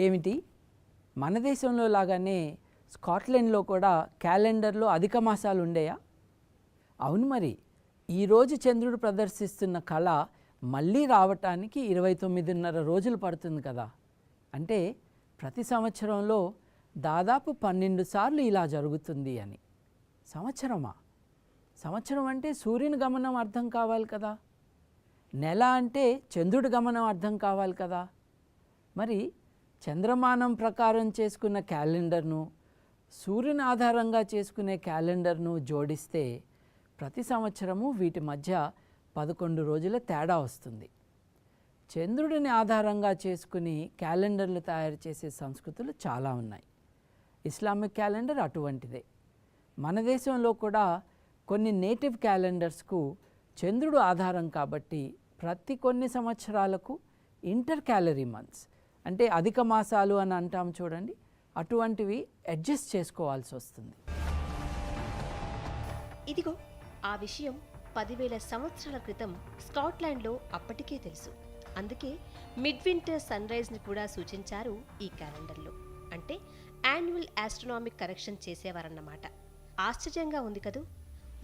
ఏమిటి? మన దేశంలో లాగానే స్కాట్లాండ్లో కూడా క్యాలెండర్లో అధిక మాసాలు ఉండేయా? అవును మరి. ఈరోజు చంద్రుడు ప్రదర్శిస్తున్న కళ మళ్ళీ రావటానికి ఇరవై తొమ్మిదిన్నర రోజులు పడుతుంది కదా. అంటే ప్రతి సంవత్సరంలో దాదాపు పన్నెండు సార్లు ఇలా జరుగుతుంది అని. సంవత్సరమా? సంవత్సరం అంటే సూర్యుని గమనం అర్థం కావాలి కదా. నెల అంటే చంద్రుడి గమనం అర్థం కావాలి కదా. మరి చంద్రమానం ప్రకారం చేసుకున్న క్యాలెండర్ను సూర్యుని ఆధారంగా చేసుకునే క్యాలెండర్ను జోడిస్తే ప్రతి సంవత్సరము వీటి మధ్య పదకొండు రోజుల తేడా వస్తుంది. చంద్రుడిని ఆధారంగా చేసుకుని క్యాలెండర్లు తయారు చేసే సంస్కృతులు చాలా ఉన్నాయి. ఇస్లామిక్ క్యాలెండర్ అటువంటిదే. మన దేశంలో కూడా కొన్ని నేటివ్ క్యాలెండర్స్కు చంద్రుడు ఆధారం కాబట్టి ప్రతి కొన్ని సంవత్సరాలకు ఇంటర్ క్యాలరీ మంత్స్ అంటే అధిక మాసాలు అని అంటాం చూడండి అటువంటివి అడ్జస్ట్ చేసుకోవాల్సి వస్తుంది. ఇదిగో ఆ విషయం పదివేల సంవత్సరాల క్రితం స్కాట్లాండ్లో అప్పటికే తెలుసు. అందుకే మిడ్ వింటర్ సన్ రైజ్ని కూడా సూచించారు ఈ క్యాలెండర్లో. అంటే యాన్యువల్ ఆస్ట్రనామిక్ కరెక్షన్ చేసేవారన్నమాట. ఆశ్చర్యంగా ఉంది కదూ?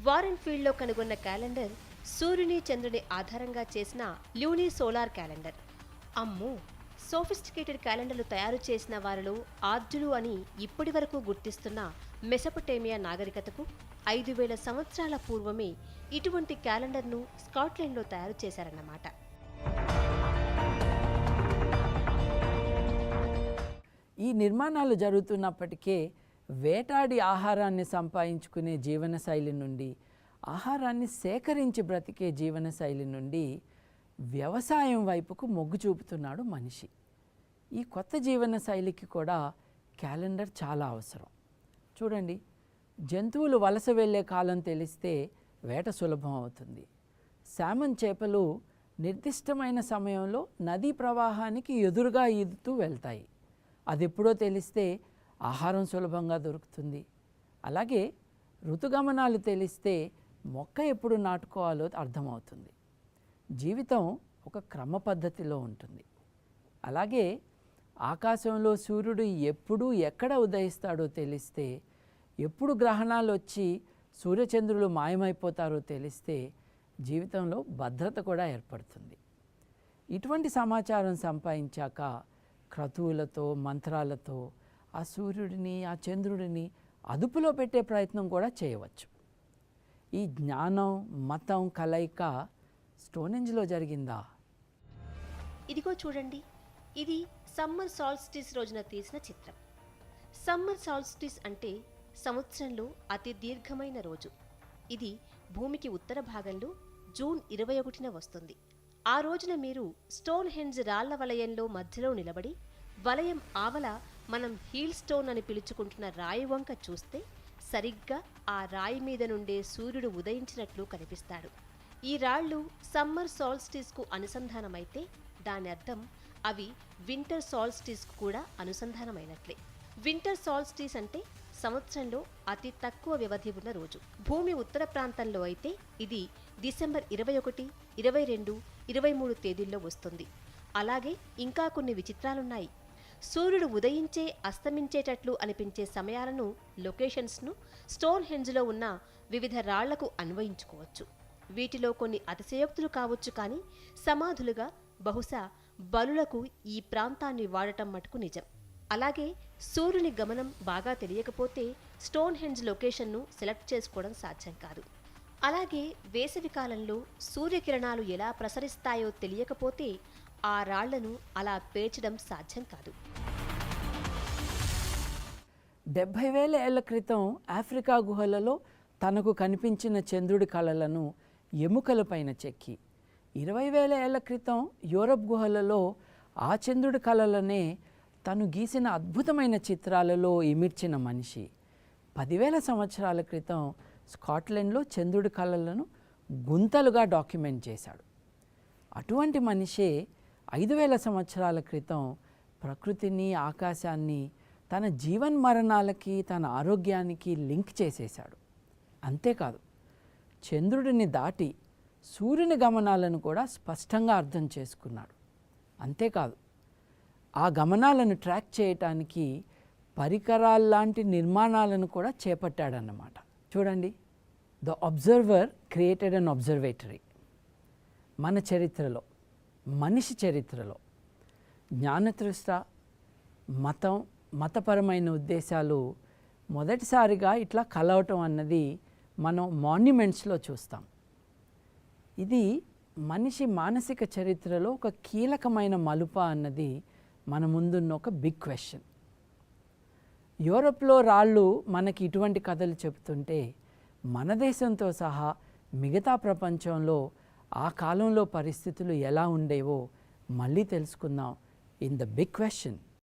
వారెన్ ఫీల్డ్లో కనుగొన్న క్యాలెండర్ సూర్యుని చంద్రుని ఆధారంగా చేసిన ల్యూనీ సోలార్ క్యాలెండర్. అమ్మో! సోఫిస్టికేటెడ్ క్యాలెండర్లు తయారు చేసిన వారిలో ఆర్జులు అని ఇప్పటి వరకు గుర్తిస్తున్న మెసపటేమియా నాగరికతకు ఐదు వేల సంవత్సరాల పూర్వమే ఇటువంటి క్యాలెండర్ను స్కాట్లాండ్లో తయారు చేశారన్నమాట. ఈ నిర్మాణాలు జరుగుతున్నప్పటికే వేటాడి ఆహారాన్ని సంపాదించుకునే జీవనశైలి నుండి ఆహారాన్ని సేకరించి బ్రతికే జీవనశైలి నుండి వ్యవసాయం వైపుకు మొగ్గు చూపుతున్నాడు మనిషి. ఈ కొత్త జీవన శైలికి కూడా క్యాలెండర్ చాలా అవసరం. చూడండి జంతువులు వలస వెళ్ళే కాలం తెలిస్తే వేట సులభం అవుతుంది. శామన్ చేపలు నిర్దిష్టమైన సమయంలో నదీ ప్రవాహానికి ఎదురుగా ఈదుతూ వెళ్తాయి. అది ఎప్పుడో తెలిస్తే ఆహారం సులభంగా దొరుకుతుంది. అలాగే ఋతుగమనాలు తెలిస్తే మొక్క ఎప్పుడు నాటుకోవాలో అర్థమవుతుంది. జీవితం ఒక క్రమ పద్ధతిలో ఉంటుంది. అలాగే ఆకాశంలో సూర్యుడు ఎప్పుడు ఎక్కడ ఉదయిస్తాడో తెలిస్తే ఎప్పుడు గ్రహణాలు వచ్చి సూర్యచంద్రులు మాయమైపోతారో తెలిస్తే జీవితంలో భద్రత కూడా ఏర్పడుతుంది. ఇటువంటి సమాచారం సంపాదించాక క్రతువులతో మంత్రాలతో ఆ సూర్యుడిని ఆ చంద్రుడిని అదుపులో పెట్టే ప్రయత్నం కూడా చేయవచ్చు. ఈ జ్ఞానం మతం కలయిక స్టోనెంజ్లో జరిగిందా? ఇదిగో చూడండి. ఇది సమ్మర్ సాల్స్టిస్ రోజున తీసిన చిత్రం. సమ్మర్ సాల్స్టిస్ అంటే సంవత్సరంలో అతి దీర్ఘమైన రోజు. ఇది భూమికి ఉత్తర భాగంలో జూన్ ఇరవై ఒకటిన వస్తుంది. ఆ రోజున మీరు స్టోన్ హెంజ్ రాళ్ళ వలయంలో మధ్యలో నిలబడి వలయం ఆవల మనం హీల్ స్టోన్ అని పిలుచుకుంటున్న రాయి వంక చూస్తే సరిగ్గా ఆ రాయి మీద నుండే సూర్యుడు ఉదయించినట్లు కనిపిస్తాడు. ఈ రాళ్ళు సమ్మర్ సాల్స్టిస్కు అనుసంధానమైతే దాని అర్థం అవి వింటర్ సాల్స్టిస్కు కూడా అనుసంధానమైనట్లే. వింటర్ సాల్స్టిస్ అంటే సంవత్సరంలో అతి తక్కువ వ్యవధి ఉన్న రోజు. భూమి ఉత్తర ప్రాంతంలో అయితే ఇది డిసెంబర్ ఇరవై ఒకటి ఇరవై రెండు ఇరవై మూడు తేదీల్లో వస్తుంది. అలాగే ఇంకా కొన్ని విచిత్రాలున్నాయి. సూర్యుడు ఉదయించే అస్తమించేటట్లు అనిపించే సమయాలను లొకేషన్స్ను స్టోన్ హెంజ్లో ఉన్న వివిధ రాళ్ళకు అన్వయించుకోవచ్చు. వీటిలో కొన్ని అతిశయోక్తులు కావచ్చు కానీ సమాధులుగా బహుశా బలులకు ఈ ప్రాంతాన్ని వాడటం మటుకు నిజం. అలాగే సూర్యుని గమనం బాగా తెలియకపోతే స్టోన్ హెంజ్ లొకేషన్ను సెలెక్ట్ చేసుకోవడం సాధ్యం కాదు. అలాగే వేసవి కాలంలో సూర్యకిరణాలు ఎలా ప్రసరిస్తాయో తెలియకపోతే ఆ రాళ్ళను అలా పేర్చడం సాధ్యం కాదు. డెబ్భై వేల ఏళ్ళ క్రితం ఆఫ్రికా గుహలలో తనకు కనిపించిన చంద్రుడి కళలను ఎముకలపైన చెక్కి. ఇరవై వేల ఏళ్ళ క్రితం యూరప్ గుహలలో ఆ చంద్రుడి కళలనే తను గీసిన అద్భుతమైన చిత్రాలలో ఇమిడ్చిన మనిషి. పదివేల సంవత్సరాల క్రితం స్కాట్లాండ్లో చంద్రుడి కళలను గుంతలుగా డాక్యుమెంట్ చేశాడు. అటువంటి మనిషే ఐదు వేల సంవత్సరాల క్రితం ప్రకృతిని ఆకాశాన్ని తన జీవన్ మరణాలకి తన ఆరోగ్యానికి లింక్ చేసేశాడు. అంతేకాదు చంద్రుడిని దాటి సూర్యుని గమనాలను కూడా స్పష్టంగా అర్థం చేసుకున్నాడు. అంతేకాదు ఆ గమనాలను ట్రాక్ చేయటానికి పరికరాల్లాంటి నిర్మాణాలను కూడా చేపట్టాడన్నమాట. చూడండి the observer created an observatory. మన చరిత్రలో మనిషి చరిత్రలో జ్ఞానతృష్ట మతం మతపరమైన ఉద్దేశాలు మొదటిసారిగా ఇట్లా కలవటం అన్నది మనం మాన్యుమెంట్స్లో చూస్తాం. ఇది మనిషి మానసిక చరిత్రలో ఒక కీలకమైన మలుప అన్నది మన ముందున్న ఒక బిగ్ క్వశ్చన్ యూరోప్లో రాళ్ళు మనకి ఇటువంటి కథలు చెబుతుంటే మన దేశంతో సహా మిగతా ప్రపంచంలో ఆ కాలంలో పరిస్థితులు ఎలా ఉండేవో మళ్ళీ తెలుసుకుందాం. In the big question